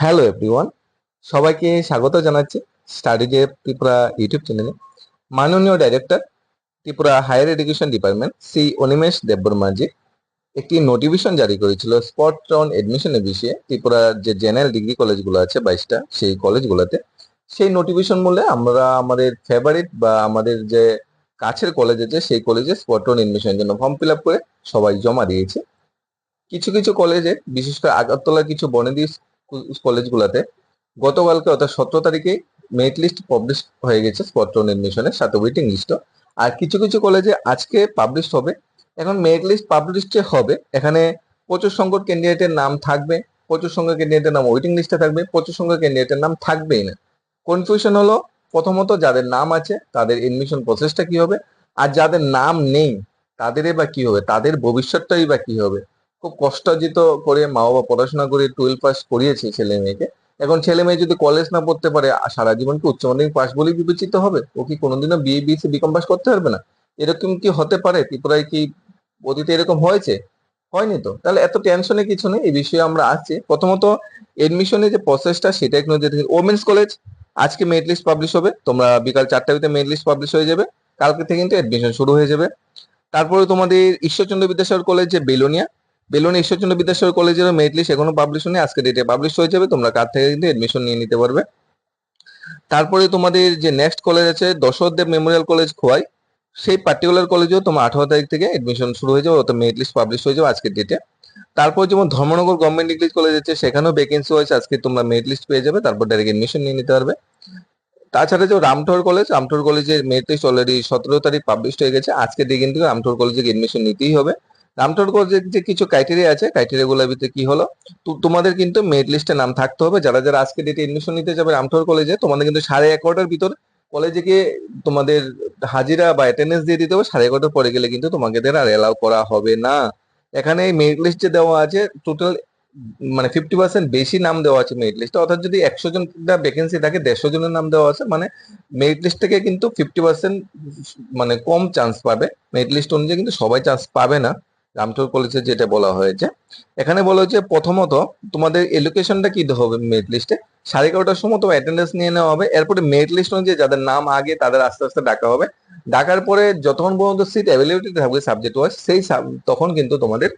Hello everyone সবাইকে স্বাগত জানাচ্ছি স্টাডিজের ত্রিপুরা ইউটিউব চ্যানেলে মাননীয় director Tripura higher education department Shri Animesh Debbarma ji একটি নোটিফিকেশন জারি করেছিল স্পট অন এডমিশনের বিষয়ে। ত্রিপুরার যে জেনারেল ডিগ্রি কলেজগুলো আছে, বাইশটা, সেই কলেজগুলোতে সেই নোটিফিকেশন মূলে আমরা আমাদের ফেভারিট বা আমাদের যে কাছের কলেজ আছে, সেই কলেজে স্পট অন এডমিশনের জন্য ফর্ম ফিল আপ করে সবাই জমা দিয়েছে। কিছু কিছু কলেজে বিশেষ করে আগরতলার কিছু বনেদি কলেজগুলোতে। গতকালকে অর্থাৎ সতেরো তারিখে মেরিট লিস্ট পাবলিশ হয়ে গেছে স্পট এডমিশনের সাথে ওয়েটিং লিস্টও আর কিছু কিছু কলেজে আজকে পাবলিশ হবে। এখন মেরিট লিস্ট পাবলিশ যে হবে। এখানে প্রচুর সংখ্যক ক্যান্ডিডেটের নাম থাকবে, প্রচুর সংখ্যক ক্যান্ডিডেটের নাম ওয়েটিং লিস্টে থাকবে, প্রচুর সংখ্যক ক্যান্ডিডেটের নাম থাকবেই না। কনফিউশন হলো, প্রথমত যাদের নাম আছে, তাদের এডমিশন প্রসেসটা কি হবে? আর যাদের নাম নেই তাদের বা কি হবে? তাদের ভবিষ্যৎটাই বা কি হবে? খুব কষ্টার্জিত করে মা বাবা পড়াশোনা করে টুয়েলভ পাস করিয়েছে ছেলে মেয়েকে। এখন ছেলে মেয়ে যদি কলেজ না পড়তে পারে সারা জীবন কি উচ্চ মাধ্যমিক পাস বলেই বিবেচিত হবে? ও কি কোনোদিনও বিএ বিএসসি বিকম পাস করতে পারবে না? এরকম কি হতে পারে? ত্রিপুরায় কি অতীতে এরকম হয়েছে? হয়নি তো। তাহলে এত টেনশনে কিছু নেই, এই বিষয়ে আমরা আসছি প্রথমত এডমিশনের যে প্রসেসটা সেটা একটু ওমেন্স কলেজ আজকে মেরিট লিস্ট পাবলিশ হবে। তোমরা বিকাল চারটা ভিতরে মেরিট লিস্ট পাবলিশ হয়ে যাবে। কালকে থেকে কিন্তু এডমিশন শুরু হয়ে যাবে। তারপরে তোমাদের ঈশ্বরচন্দ্র বিদ্যাসাগর কলেজ যে বেলোনিয়া বেলুন ঈশ্বরচন্দ্র বিদ্যাসাগর কলেজের মেরিট লিস্ট এখনও পাবলিশ হয়নি। আজকে ডেটে পাবলিশ হয়ে যাবে। তোমরা কার থেকে কিন্তু এডমিশন নিয়ে নিতে পারবে। তারপরে তোমাদের যে নেক্সট কলেজ আছে দশরদেব মেমোরিয়াল কলেজ খোয়াই, সেই পার্টিকুলার কলেজেও তোমার আঠারো তারিখ থেকে এডমিশন শুরু হয়ে যাবে। অর্থাৎ মেরিট লিস্ট পাবলিশ হয়ে যাবে আজকের ডেটে তারপর যেমন ধর্মনগর গভর্নমেন্ট ডিগ্রি কলেজ আছে, সেখানেও ভ্যাকেন্সি হয়েছে। আজকে তোমরা মেরিট লিস্ট পেয়ে যাবে। তারপর ডাইরেক্ট এডমিশন নিয়ে নিতে পারবে। তাছাড়া যে রামঠোর কলেজ রামঠোর কলেজের মেরিট লিস্ট অলরেডি সতেরো তারিখ পাবলিশ হয়ে গেছে। আজকে দিকে কিন্তু রামঠোর কলেজে এডমিশন নিতেই হবে। কলেজের যে কিছু ক্রাইটেরিয়া আছে ক্রাইটেরিয়া গুলোর ভিতরে কি হলো? তোমাদের কিন্তু মেরিট লিস্টে নাম থাকতে হবে। যারা যারা আজকে ডেটে এডমিশন নিতে যাবে রামঠোর কলেজে তোমাদের কিন্তু সাড়ে এগারোটার ভিতর কলেজে গিয়ে তোমাদের হাজিরা বা অ্যাটেন্ডেন্স দিয়ে দিতে হবে। সাড়ে এগারোটার পরে গেলে কিন্তু তোমাদের আর এলাও করা হবে না। এখানে মেরিট লিস্ট দেওয়া আছে টোটাল মানে ফিফটি পার্সেন্ট বেশি নাম দেওয়া আছে মেরিট লিস্টে অর্থাৎ যদি একশো জনটা ভ্যাকেন্সি থাকে, দেড়শো জনের নাম দেওয়া আছে মানে মেরিট লিস্ট থেকে কিন্তু ফিফটি পার্সেন্ট মানে কম চান্স পাবে। মেরিট লিস্ট অনুযায়ী কিন্তু সবাই চান্স পাবে না। রামটোর কলেজে যেটা বলা হয়েছে, এখানে বলা হয়েছে প্রথমত তোমাদের এলোকেশনটা কি হবে মেরিট লিস্টে সাড়ে এগারোটার সময় তোমার অ্যাটেন্ডেন্স নিয়ে নেওয়া হবে, এরপরে মেরিট লিস্ট অনুযায়ী যাদের নাম আগে তাদের আস্তে আস্তে ডাকা হবে। ডাকার পরে যতক্ষণ পর্যন্ত সিট অ্যাভেলেবিলিটি থাকবে সাবজেক্ট ওয়াইজ সেই তখন কিন্তু তোমাদের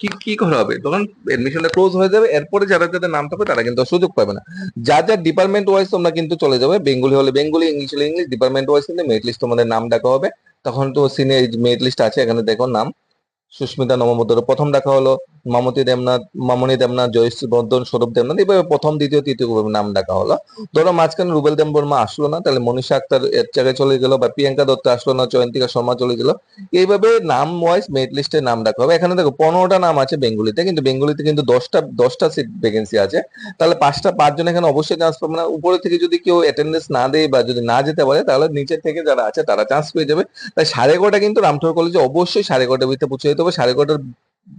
কি কি করা হবে? তখন এডমিশনটা ক্লোজ হয়ে যাবে, এরপরে যারা যাদের নাম থাকবে তারা কিন্তু সুযোগ পাবে না। যার যার ডিপার্টমেন্ট ওয়াইজ তোমরা কিন্তু চলে যাবে, বেঙ্গলি হলে বেঙ্গলি, ইংলিশ হলে ইংলিশ ডিপার্টমেন্ট ওয়াইজ কিন্তু মেরিট লিস্ট তোমাদের নাম ডাকা হবে। তখন তো সিনে মেরিট লিস্ট আছে, এখানে দেখো নাম। সুস্মিতা নমমদ্র প্রথম দেখা হলো মামতি দেবনাথ, মামনি দেবনাথ, জয়শ্রী বর্ধন, সৌরভ দেবনাথ এইভাবে প্রথম, দ্বিতীয়, তৃতীয় নাম ডাকা হলো। ধরো মাঝখানে রুবেল দেব বর্মা আসলো না, তাহলে মনীষা আক্তার এর জায়গায় চলে গেল বা প্রিয়াঙ্কা দত্ত আসলো না, জয়ন্তিকা শর্মা চলে গেল, এইভাবে নাম ওয়াইজ মেরিট লিস্টে নাম ডাকা হবে। এখানে দেখো পনেরোটা নাম আছে বেঙ্গলিতে, কিন্তু বেঙ্গলিতে কিন্তু দশটা দশটা সিট ভ্যাকেন্সি আছে। তাহলে পাঁচটা, পাঁচজন এখানে অবশ্যই চান্স পাবে না। উপরে থেকে যদি কেউ অ্যাটেন্ডেন্স না দেয় বা যদি না যেতে পারে, তাহলে নিচের থেকে যারা আছে তারা চান্স পেয়ে যাবে। তাই সাড়ে এগারোটা কিন্তু রামঠোর কলেজে অবশ্যই সাড়ে এগারোটার ভিতরে পৌঁছে হবে সাড়ে এগারোটার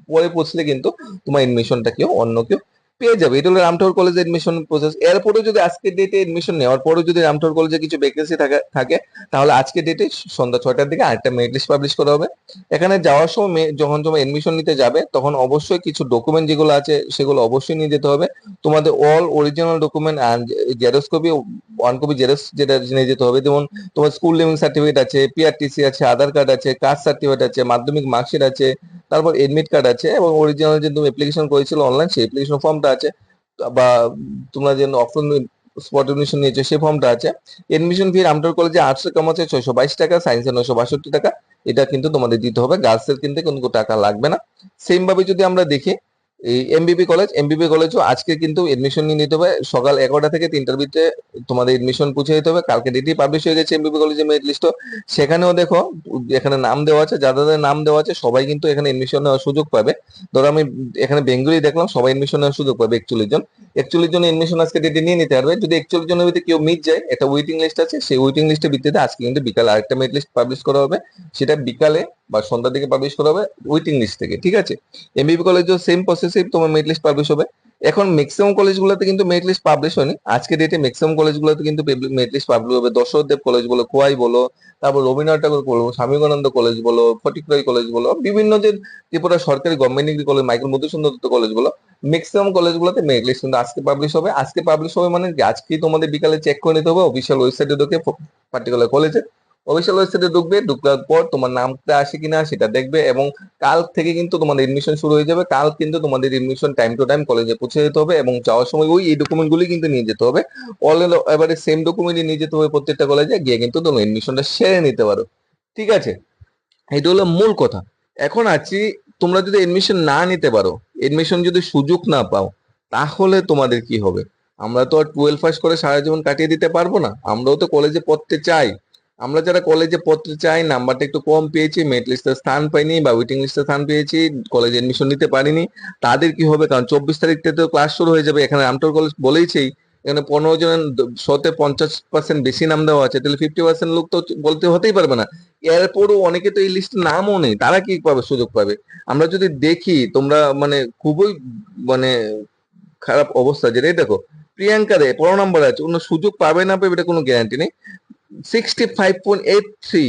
পরে পৌঁছলে কিন্তু তোমার এডমিশনটা কেউ অন্য কেউ পেয়ে যাবে। এটা হলো রামঠোর কলেজে এডমিশন প্রসেস এরপরে যদি আজকের ডেটে এডমিশন নেওয়ার পরে যদি রামঠোর কলেজে কিছু ভ্যাকেন্সি থাকে তাহলে আজকের ডেটে সন্ধ্যা ছয়টার দিকে আরেকটা মেরিট লিস্ট পাবলিশ করা হবে। এখানে যাওয়ার সময় যখন তোমার এডমিশন নিতে যাবে, তখন অবশ্যই কিছু ডকুমেন্ট যেগুলো আছে, সেগুলো অবশ্যই নিয়ে যেতে হবে। তোমাদের all original document xerox copy one copy xerox যেটা নিয়ে যেতে হবে। যেমন তোমার স্কুল লিভিং সার্টিফিকেট আছে পিআরটিসি আছে আধার কার্ড আছে কাস্ট সার্টিফিকেট আছে, মাধ্যমিক মার্কশিট আছে তারপর এডমিট কার্ড আছে এবং অরিজিনাল যে তুমি অ্যাপ্লিকেশন করেছিল অনলাইন সেই অ্যাপ্লিকেশন ফর্মটা আছে। বা তোমরা যে অফলাইন স্পট এডমিশন নিয়েছো সেই ফর্মটা আছে। এডমিশন ফি রামটোর কলেজে আটশো কম আছে ছয়শো বাইশ টাকা সায়েন্সে নয়শো বাষট্টি টাকা। এটা কিন্তু তোমাদের দিতে হবে। গার্লসের কিনতে কোনো টাকা লাগবে না। সেম ভাবে যদি আমরা দেখি এই কলেজ এমবিবি কলেজও আজকে কিন্তু এডমিশন নিয়ে নিতে হবে। সকাল এগারোটা থেকে তিনটার ভিতরে তোমাদের এডমিশন পুছে যেতে হবে। কালকে ডেটই পাবলিশ হয়ে গেছে এমবিবি কলেজের মেরিট লিস্ট সেখানেও দেখো, এখানে নাম দেওয়া আছে, যাদের নাম দেওয়া আছে, সবাই কিন্তু এখানে এডমিশন নেওয়ার সুযোগ পাবে। ধরো আমি এখানে বেঙ্গলি দেখলাম, সবাই এডমিশন নেওয়ার সুযোগ পাবে একচল্লিশ জন। একচল্লিশ জন এডমিশন আজকে ডেটে নিয়ে নিতে পারবে। যদি একচল্লিশ জনের ভিতরে কেউ মিট যায়, একটা ওয়েটিং লিস্ট আছে, সেই ওয়েটিং লিস্টের ভিত্তিতে আজকে কিন্তু বিকালে আরেকটা মেরিট লিস্ট পাবলিশ করা হবে। সেটা বিকালে বা সন্ধ্যার দিকে পাবলিশ করা হবে ওয়েটিং লিস্ট থেকে, ঠিক আছে? এমবিবি কলেজও সেম প্রসেসে তোমার মেরিট লিস্ট পাবলিশ হবে। এখন ম্যাক্সিমাম কলেজগুলোতে কিন্তু মেরিট লিস্ট পাবলিশ হয়নি। আজকে ডেটে ম্যাক্সিমাম কলেজগুলোতে কিন্তু মেরিট লিস্ট পাবলিশ হবে। দশরথদেব কলেজ বলো কোয়াই বলো, তারপর রবীন্দ্রনাথ ঠাকুর বলো, স্বামীগণানন্দ কলেজ বলো, ফটিকরাই কলেজ বলো, বিভিন্ন যে ত্রিপুরা সরকারি government degree college Michael Madhusudan Dutta college বলো ম্যাক্সিমাম কলেজগুলোতে মেরিট লিস্ট কিন্তু আজকে পাবলিশ হবে। আজকে পাবলিশ হবে মানে আজকেই তোমাদের বিকালে চেক করে নিতে হবে। অফিসিয়াল ওয়েবসাইটে ঢুকে পার্টিকুলার কলেজে অফিসিয়াল ওয়েবসাইটে ঢুকবে, ঢুকার পর তোমার নামটা আসে কিনা সেটা দেখবে এবং কাল থেকে কিন্তু তোমাদের এডমিশন শুরু হয়ে যাবে। কাল কিন্তু তোমাদের এডমিশন টাইম টু টাইম কলেজে পৌঁছে যেতে হবে এবং যাওয়ার সময় ওই, এই ডকুমেন্টগুলি কিন্তু নিয়ে যেতে হবে। অল এবারে সেম ডকুমেন্টই নিয়ে যেতে হবে প্রত্যেকটা কলেজে গিয়ে কিন্তু তুমি এডমিশনটা সেরে নিতে পারো। ঠিক আছে? এটা হলো মূল কথা। এখন আছি তোমরা যদি এডমিশন না নিতে পারো এডমিশন যদি সুযোগ না পাও, তাহলে তোমাদের কি হবে? আমরা তো আর টুয়েলভ পাস করে সারা জীবন কাটিয়ে দিতে পারব না। আমরাও তো কলেজে পড়তে চাই। আমরা যারা কলেজে পড়তে চাই নাম্বারটা একটু কম পেয়েছি মেরিট লিস্টে স্থান পাইনি বা ওয়েটিং লিস্টে স্থান পেয়েছি কলেজে এডমিশন নিতে পারিনি, তাদের কি হবে? কারণ চব্বিশ তারিখ থেকে তো ক্লাস শুরু হয়ে যাবে। এখানে রামটোর কলেজ বলেইছেই এখানে পনেরো জনের শতে পঞ্চাশ পার্সেন্ট বেশি নাম দেওয়া আছে, তাহলে ফিফটি পার্সেন্ট লোক তো বলতে হতেই পারবে না। এরপরও অনেকে তো এই লিস্ট নামও নেই, তারা কি পাবে, সুযোগ পাবে? আমরা যদি দেখি, তোমরা মানে খুবই মানে খারাপ অবস্থা যেটাই দেখো, প্রিয়াঙ্কা রে পনেরো নম্বর আছে অন্য সুযোগ পাবে না পাবে, এটা কোনো গ্যারান্টি নেই। Sixty five point eight three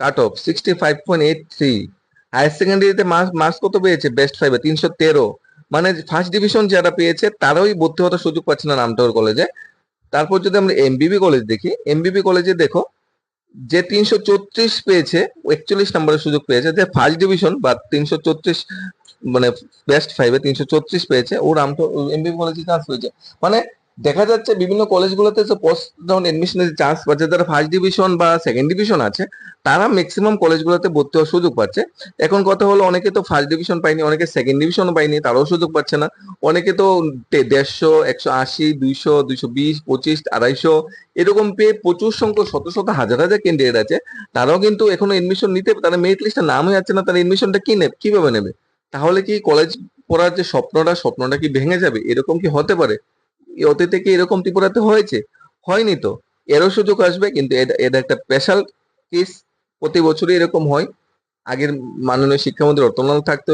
cut off sixty five point eight three higher সেকেন্ডারিতে marks কত পেয়েছে? বেস্ট ফাইভে তিনশো তেরো। মানে ফার্স্ট ডিভিশন যারা পেয়েছে, তারাই ভর্তি হওয়ার সুযোগ পাচ্ছে না নামটোর কলেজে তারপর যদি আমরা এমবিবি কলেজ দেখি এমবিবি কলেজে দেখো, যে তিনশো চৌত্রিশ পেয়েছে, একচল্লিশ নম্বরের সুযোগ পেয়েছে। যে ফার্স্ট ডিভিশন বা তিনশো চৌত্রিশ মানে বেস্ট ফাইভে তিনশো চৌত্রিশ পেয়েছে, ও রামটো এমবিবি কলেজে চান্স পেয়েছে। মানে দেখা যাচ্ছে বিভিন্ন কলেজগুলোতে যে পোস্ট যখন এডমিশনের চান্স পাচ্ছে, যারা ফার্স্ট ডিভিশন বা সেকেন্ড ডিভিশন আছে, তারা ম্যাক্সিমাম কলেজগুলোতে ভর্তি হওয়ার সুযোগ পাচ্ছে। এখন কথা হলো, অনেকে তো ফার্স্ট ডিভিশন পায়নি, অনেকে সেকেন্ড ডিভিশনও পায়নি, তারাও সুযোগ পাচ্ছে না। অনেকে তো দেড়শো, একশো আশি, দুইশো দুইশো বিশ, পঁচিশ, আড়াইশো, এরকম পেয়ে প্রচুর সংখ্যক, শত শত, হাজার হাজার ক্যান্ডিডেট আছে। তারাও কিন্তু এখনও এডমিশন নিতে তারা মেরিট লিস্টে নাম হয়ে যাচ্ছে না, তারা এডমিশনটা কি নেবে কীভাবে নেবে? তাহলে কি কলেজ পড়ার যে স্বপ্নটা স্বপ্নটা কি ভেঙে যাবে? এরকম কি হতে পারে? অতীতে কি এরকম ত্রিপুরাতে হয়েছে? হয়নি তো। এরও সুযোগ আসবে, কিন্তু এটা একটা স্পেশাল কেস প্রতি বছরই এরকম হয়। আগের মাননীয় শিক্ষামন্ত্রী রতনলাল থাকতে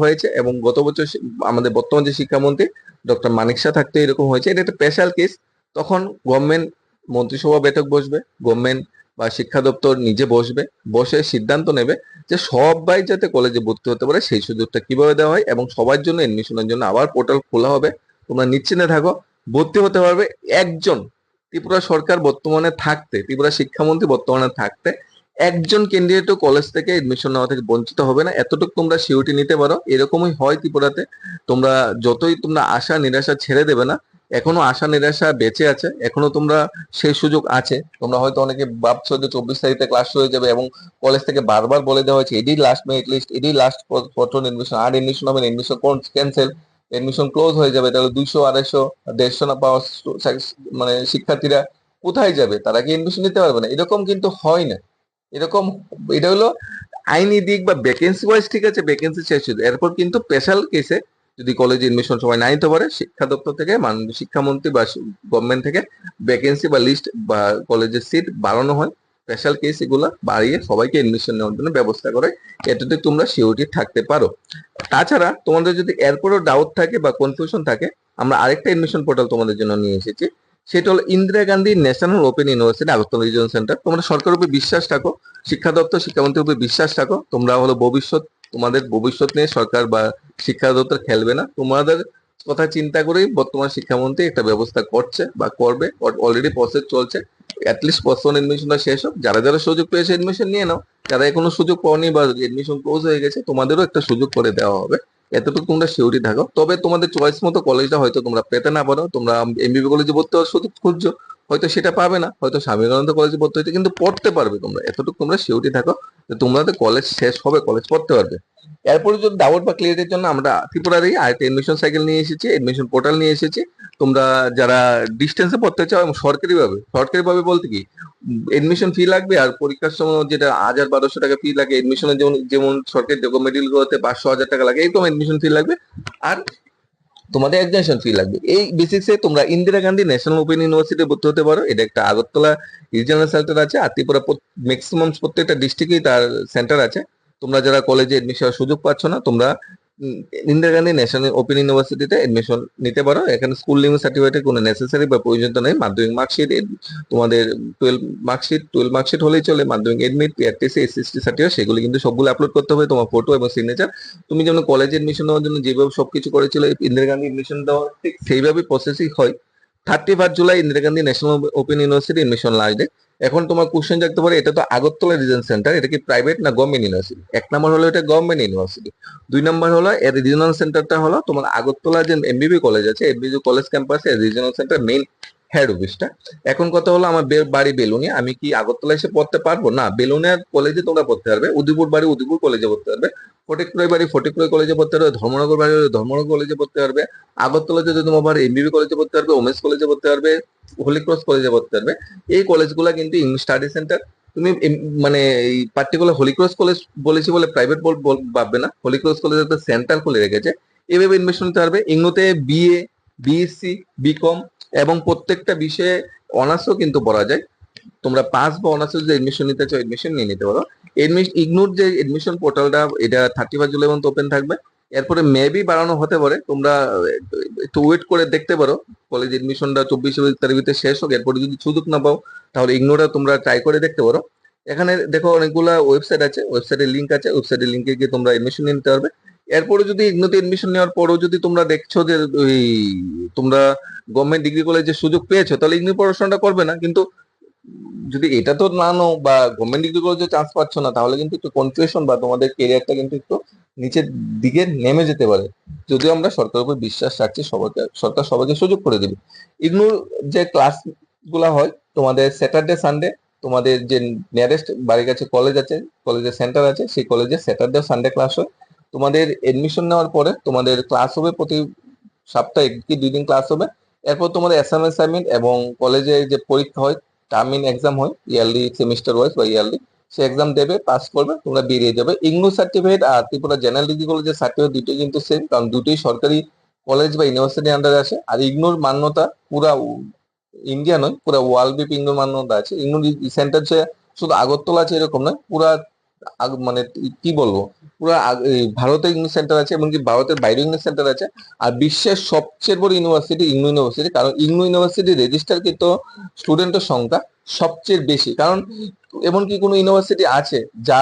হয়েছে এবং গত বছর আমাদের বর্তমান যে শিক্ষামন্ত্রী, ডক্টর মানিক শাহ থাকতে এরকম হয়েছে। এটা একটা স্পেশাল কেস তখন গভর্নমেন্ট মন্ত্রিসভা বৈঠক বসবে গভর্নমেন্ট বা শিক্ষা দপ্তর নিজে বসবে, বসে সিদ্ধান্ত নেবে যে সবাই যাতে কলেজে ভর্তি হতে পারে, সেই সুযোগটা কীভাবে দেওয়া হয় এবং সবার জন্য এডমিশনের জন্য আবার পোর্টাল খোলা হবে। তোমরা নিশ্চিন্তে থাকো। ভর্তি হতে পারবে একজন। ত্রিপুরা সরকার বর্তমানে থাকতে, ত্রিপুরা শিক্ষামন্ত্রী বর্তমানে থাকতে একজন ক্যান্ডিডেটও কলেজ থেকে এডমিশন নেওয়া থেকে বঞ্চিত হবে না। এতটুকু তোমরা সিউরিটি নিতে পারো। এরকমই হয় ত্রিপুরাতে। তোমরা যতই তোমরা আশা, নিরাশা ছেড়ে দেবে না। এখনও আশা, নিরাশা বেঁচে আছে। এখনও তোমরা সেই সুযোগ আছে। তোমরা হয়তো অনেকে ভাবছ যে চব্বিশ তারিখে ক্লাস হয়ে যাবে এবং কলেজ থেকে বারবার বলে দেওয়া হয়েছে এডি লাস্ট মেরিট লিস্ট এডি লাস্ট পত্র এডমিশন আর এডমিশন হবে এডমিশন কোন ক্যান্সেল এডমিশন ক্লোজ হয়ে যাবে, তাহলে দুইশো, আড়াইশো, দেড়শো না পাওয়া মানে শিক্ষার্থীরা কোথায় যাবে? তারা কি এডমিশন নিতে পারবে না? এরকম কিন্তু হয় না। এরকম, এটা হলো আইনি দিক বা ভ্যাকেন্সি ওয়াইজ ঠিক আছে ভ্যাকেন্সি শেষ হয়ে এরপর কিন্তু স্পেশাল কেসে যদি কলেজে এডমিশন সবাই না নিতে পারে শিক্ষা দপ্তর থেকে শিক্ষামন্ত্রী বা গভর্নমেন্ট থেকে ভ্যাকেন্সি বা লিস্ট বা কলেজের সিট বাড়ানো হয়। স্পেশাল কেস এগুলো বাড়িয়ে সবাইকে এডমিশন নেওয়ার জন্য ব্যবস্থা করে, এটাতে তোমরা সিওরিটি থাকতে পারো। তাছাড়া তোমাদের যদি এরপরও ডাউট থাকে বা কনফিউশন থাকে, আমরা আরেকটা এডমিশন পোর্টাল তোমাদের জন্য নিয়ে এসেছি। সেটা হলো Indira Gandhi national open university Agartala region centre তোমরা সরকারের উপর বিশ্বাস রাখো শিক্ষা দপ্তর শিক্ষামন্ত্রীর উপর বিশ্বাস রাখো তোমরা হলো ভবিষ্যৎ, তোমাদের ভবিষ্যৎ নিয়ে সরকার বা শিক্ষা দপ্তর খেলবে না। তোমাদের কথা চিন্তা করেই বর্তমান শিক্ষামন্ত্রী একটা ব্যবস্থা করছে বা করবে অলরেডি প্রসেস চলছে। অ্যাটলিস্ট পশ্চিম এডমিশনটা শেষ হোক। যারা যারা সুযোগ পেয়েছে এডমিশন নিয়ে নাও। যারা এখনও সুযোগ পাওনি বা এডমিশন ক্লোজ হয়ে গেছে, তোমাদেরও একটা সুযোগ করে দেওয়া হবে। এতটুকু তোমরা সিউরি থাকো। তবে তোমাদের চয়েস মতো কলেজটা হয়তো তোমরা পেতে না পারো। তোমরা এমবিবি কলেজে ভর্তি হওয়ার সুযোগ খুঁজছো। হয়তো সেটা পাবে না, হয়তো স্বামী বিবেকানন্দ কলেজে পড়তে হইতে, কিন্তু পড়তে পারবে তোমরা। এতটুকু তোমরা সিউরি থাকো যে তোমরা তো কলেজ শেষ হবে কলেজ পড়তে পারবে। এরপরে যদি ডাউট বা ক্লিয়ারিটির জন্য আমরা ত্রিপুরা ত্রিপুরারই আরেকটা এডমিশন সাইকেল নিয়ে এসেছি এডমিশন পোর্টাল নিয়ে এসেছি। তোমরা যারা ডিস্টেন্সে পড়তে চাও এবং সরকারি ভাবে সরকারি ভাবে বলতে কি এডমিশন ফি লাগবে আর পরীক্ষার সময় যেটা হাজার বারোশো টাকা ফি লাগে এডমিশনের যেমন যেমন সরকারি মেডিকেল গুলোতে পাঁচশো হাজার টাকা লাগে, এরকম এডমিশন ফি লাগবে। আর তোমাদের এক্সামিনেশন ফি লাগবে। এই বেসিক্সে তোমরা Indira Gandhi national open university ভর্তি হতে পারো। এটা একটা আগরতলা রিজিয়নাল সেন্টার আছে, আতিপুরা ম্যাক্সিমাম প্রত্যেকটা ডিস্ট্রিক্টেই তার সেন্টার আছে। তোমরা যারা কলেজে এডমিশন সুযোগ পাচ্ছ না, তোমরা ইন্দিরা গান্ধী ন্যাশনাল ওপেন ইউনিভার্সিটিতে এডমিশন নিতে পারো। এখানে স্কুল লিভিং সার্টিফিকেটের কোনো নেসেসারি বা প্রয়োজন নেই। মাধ্যমিক মার্কশিট তোমাদের টুয়েলভ মার্কশিট টুয়েলভ মার্কশিট হলেই চলে। মাধ্যমিক এডমিট পিআরটিসি এসএসটি সার্টিফিকেট সেগুলো কিন্তু সবগুলো আপলোড করতে হবে। তোমার ফটো এবং সিগনেচার তুমি যেমন কলেজে এডমিশন নেওয়ার জন্য যেভাবে সবকিছু করেছিল, ইন্দিরা গান্ধী এডমিশন দেওয়া, ঠিক সেইভাবে প্রসেসই হয়। Thirty first July Indira Gandhi national open university admission last day এখন তোমার কোশ্চেন জাগতে পারে, এটা তো আগরতলা রিজন সেন্টার এটা কি প্রাইভেট না গভর্নমেন্ট ইউনিভার্সিটি এক নম্বর হলো এটা গভর্নমেন্ট ইউনিভার্সিটি দুই নম্বর হলো এর রিজনাল সেন্টারটা হলো তোমার আগরতলা যে এমবিবি কলেজ আছে এমবিবি কলেজ ক্যাম্পাসে রিজনাল সেন্টার মেইন হেড অফিসটা এখন কথা হলো আমার বাড়ি বেলুনিয়া। আমি কি আগরতলা এসে পড়তে পারব? না, বেলুনিয়া কলেজে তোমরা পড়তে পারবে। উদয়পুর বাড়ি উদিপুর কলেজে পড়তে পারবে। ফটিকপুরের বাড়ি ফটিকপুর কলেজে পড়তে পারবে। ধর্মনগর বাড়ি ধর্মনগর কলেজে পড়তে পারবে। আগরতলা যদি তোমার এমবিবি কলেজে পড়তে পারবে। ওমেন্স কলেজে পড়তে পারবে। হোলি ক্রস কলেজে পড়তে পারবে। এই কলেজগুলো কিন্তু ইংলিশ স্টাডি সেন্টার তুমি মানে এই পার্টিকুলার হোলি ক্রস কলেজ বলেছি বলে প্রাইভেট ভাববে না। হোলি ক্রস কলেজ একটা সেন্টার খুলে রেখেছে। এভাবে ইনভেস্ট নিতে পারবে। ইংলোতে বিএ বিএসসি বিকম এবং প্রত্যেকটা বিষয়ে অনার্সও কিন্তু পড়া যায়। তোমরা পাস বা অনার্সে যদি এডমিশন নিতে চাও এডমিশন নিয়ে নিতে পারো। ইগনোর যে এডমিশন পোর্টালটা এটা থার্টি ফার্স্ট জুলাই পর্যন্ত ওপেন থাকবে। এরপরে মেবি বাড়ানো হতে পারে। তোমরা, একটু ওয়েট করে দেখতে পারো। কলেজ এডমিশনটা চব্বিশে তারিখ শেষ হোক। এরপরে যদি সুযোগ না পাও, তাহলে ইগনোরটা তোমরা ট্রাই করে দেখতে পারো। এখানে দেখো অনেকগুলা ওয়েবসাইট আছে। ওয়েবসাইটের লিঙ্ক আছে। ওয়েবসাইটের লিঙ্কে গিয়ে তোমরা এডমিশন নিতে পারবে। এরপরে যদি ইগনোতে এডমিশন নেওয়ার পরেও যদি তোমরা দেখছ যে ওই তোমরা গভর্নমেন্ট ডিগ্রি কলেজে সুযোগ পেয়েছ, তাহলে ইগনো পড়াশোনাটা করবে না। কিন্তু যদি এটা তো না নো বা গভর্নমেন্ট ডিগ্রি কলেজে চান্স পাচ্ছ না, তাহলে কিন্তু একটু কনফিউশন বা তোমাদের কেরিয়ারটা কিন্তু একটু নিচের দিকে নেমে যেতে পারে। যদিও আমরা সরকারের উপর বিশ্বাস রাখছি, সবাইকে, সরকার সবাইকে সুযোগ করে দেবে। ইগনোর যে ক্লাসগুলা হয়, তোমাদের স্যাটারডে সানডে তোমাদের যে নিয়ারেস্ট বাড়ির কাছে কলেজ আছে কলেজের সেন্টার আছে, সেই কলেজে স্যাটারডে সানডে ক্লাস হয়। তোমাদের এডমিশন নেওয়ার পরে তোমাদের ক্লাস হবে প্রতি সপ্তাহে কি দুই দিন ক্লাস হবে। এরপর তোমাদের অ্যাসাইনমেন্ট সাবমিট এবং কলেজে যে পরীক্ষা হয় টার্মিন এক্সাম হয় ইয়ারলি সেমিস্টার ওয়াইজ বা ইয়ারলি সে এক্সাম দেবে পাস করবে, তোমরা বেরিয়ে যাবে। ইংলিশ সার্টিফিকেট আর ত্রিপুরা জেনারেল ডিগ্রি কলেজের সার্টিফিকেট দুটোই কিন্তু সেম কারণ দুটোই সরকারি কলেজ বা ইউনিভার্সিটি আন্ডারে আসে। আর ইগনোর মান্যতা পুরা ইন্ডিয়া নয়, পুরা ওয়ার্ল্ড ব্যাপী ইগনোর মান্যতা আছে। ইগনোর সেন্টার যে শুধু আগরতলা আছে এরকম নয়, পুরা মানে কি বলব? পুরো ভারতে ইংলিশ সেন্টার আছে, এমনকি ভারতের বাইরে ইংলিশ সেন্টার আছে, আর বিশ্বের সবচেয়ে বড় ইউনিভার্সিটি ইগনো ইউনিভার্সিটি, কারণ ইগনো ইউনিভার্সিটি রেজিস্টার কিন্তু স্টুডেন্টের সংখ্যা সবচেয়ে বেশি। কারণ এমনকি কোনো ইউনিভার্সিটি আছে যা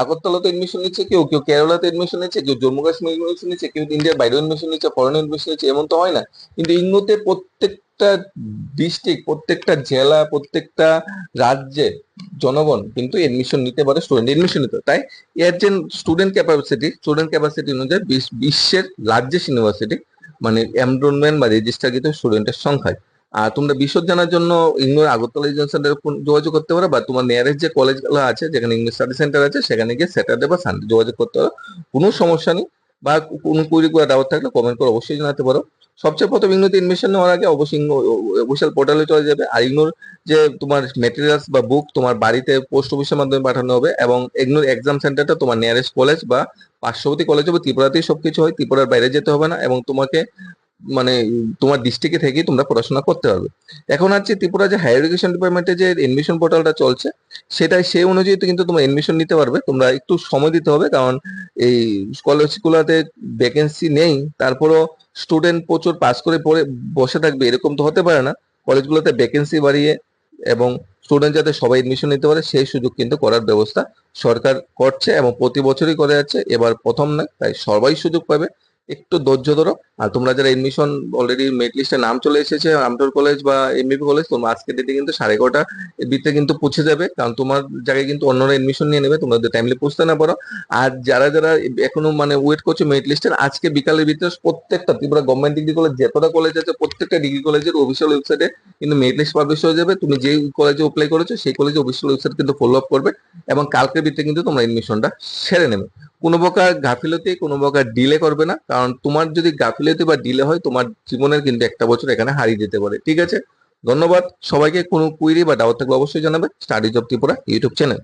আগরতলাতে এডমিশন নিচ্ছে কেউ কেউ কেরালাতে এডমিশন নিচ্ছে, কেউ জম্মু কাশ্মীর এডমিশন নিচ্ছে, কেউ ইন্ডিয়ার বাইরে এডমিশন নিচ্ছে ফরেন এডমিশন নিচ্ছে, এমন তো হয় না। কিন্তু ইগনোতে প্রত্যেকটা ডিস্ট্রিক্ট প্রত্যেকটা জেলা, প্রত্যেকটা রাজ্যে জনগণ কিন্তু এডমিশন নিতে পারে স্টুডেন্ট এডমিশন নিতে তাই এর যে স্টুডেন্ট ক্যাপাসিটি স্টুডেন্ট ক্যাপাসিটি অনুযায়ী বিশ্বের লার্জেস্ট ইউনিভার্সিটি মানে এনরোলমেন্ট বা রেজিস্টারকৃত স্টুডেন্টের সংখ্যায়। আর তোমরা বিশদ জানার জন্য ইংলিশ আগরতলা রিজন সেন্টারে যোগাযোগ করতে পারো, বা তোমার নিয়ারেস্ট যে কলেজগুলো আছে, যেখানে ইংলিশ স্টাডি সেন্টার আছে, সেখানে গিয়ে স্যাটারডে বা সানডে যোগাযোগ করতে পারো। কোনো সমস্যা নেই। বা কোনো কুইরি ডাউট থাকলে কমেন্ট করে অবশ্যই জানাতে পারো। সবচেয়ে প্রথম ইগনোতে ইনভেশন নেওয়ার আগে অবশ্যই অফিসিয়াল পোর্টালে চলে যাবে আর ইগনোর যে তোমার মেটেরিয়ালস বা বুক তোমার বাড়িতে পোস্ট অফিসের মাধ্যমে পাঠানো হবে এবং ইগনোর এক্সাম সেন্টারটা তোমার নিয়ারেস্ট কলেজ বা পার্শ্ববর্তী কলেজ হবে, ত্রিপুরাতেই সবকিছু হয়, ত্রিপুরার বাইরে যেতে হবে না এবং তোমাকে মানে তোমার ডিস্ট্রিক্টে থেকেই তোমরা পড়াশোনা করতে পারবে। এখন আছে ত্রিপুরা যে হায়ার এডুকেশন ডিপার্টমেন্টে যে এডমিশন পোর্টালটা চলছে সেটাই সেই অনুযায়ী কিন্তু তোমরা এডমিশন নিতে পারবে। তোমরা একটু সময় দিতে হবে কারণ এই কলেজগুলোতে ভ্যাকেন্সি নেই, তারপরও স্টুডেন্ট প্রচুর পাস করে পড়ে, বসে থাকবে, এরকম তো হতে পারে না। কলেজগুলোতে ভ্যাকেন্সি বাড়িয়ে এবং স্টুডেন্ট যাতে সবাই এডমিশন নিতে পারে, সেই সুযোগ কিন্তু করার ব্যবস্থা সরকার করছে এবং প্রতি বছরই করে যাচ্ছে। এবার প্রথম না তাই সবাই সুযোগ পাবে। একটু ধৈর্য ধরো। আর তোমরা যারা এডমিশন অলরেডি মেট লিস্টে নাম চলে এসেছে আমটোর কলেজ বা এমবিপি কলেজ তোমরা আজকে ডেটে কিন্তু সাড়ে এগারোটা ভিতরে কিন্তু পৌঁছে যাবে। কারণ তোমার জায়গায় কিন্তু অন্যরা এডমিশন নিয়ে নেবে, তোমরা যদি টাইমলি পৌঁছতে না পারো। আর যারা যারা এখনও মানে ওয়েট করছ মেরিট লিস্টের আজকে বিকালের ভিতরে প্রত্যেকটা ত্রিপুরা গভর্নমেন্ট ডিগ্রি কলেজ যতটা কলেজ আছে, প্রত্যেকটা ডিগ্রি কলেজের অফিসিয়াল ওয়েবসাইটে কিন্তু মেট লিস্ট পাবলিশ হয়ে যাবে। তুমি যেই কলেজে অ্যাপ্লাই করেছ, সেই কলেজে অফিসিয়াল ওয়েবসাইট কিন্তু ফলো আপ করবে। এবং কালকের ভিতরে কিন্তু তোমরা এডমিশনটা সেরে নেবে। কোনো প্রকার গাফিলতি, কোনো প্রকার ডিলে করবে না। কারণ তোমার যদি গাফিলতি বা ডিলে হয়, তোমার জীবনের কিন্তু একটা বছর এখানে হারিয়ে যেতে পারে। ঠিক আছে? ধন্যবাদ। সবাইকে কোনো কুইরি বা ডাউট থাকলে অবশ্যই জানাবে। Studies of Tripura YouTube channel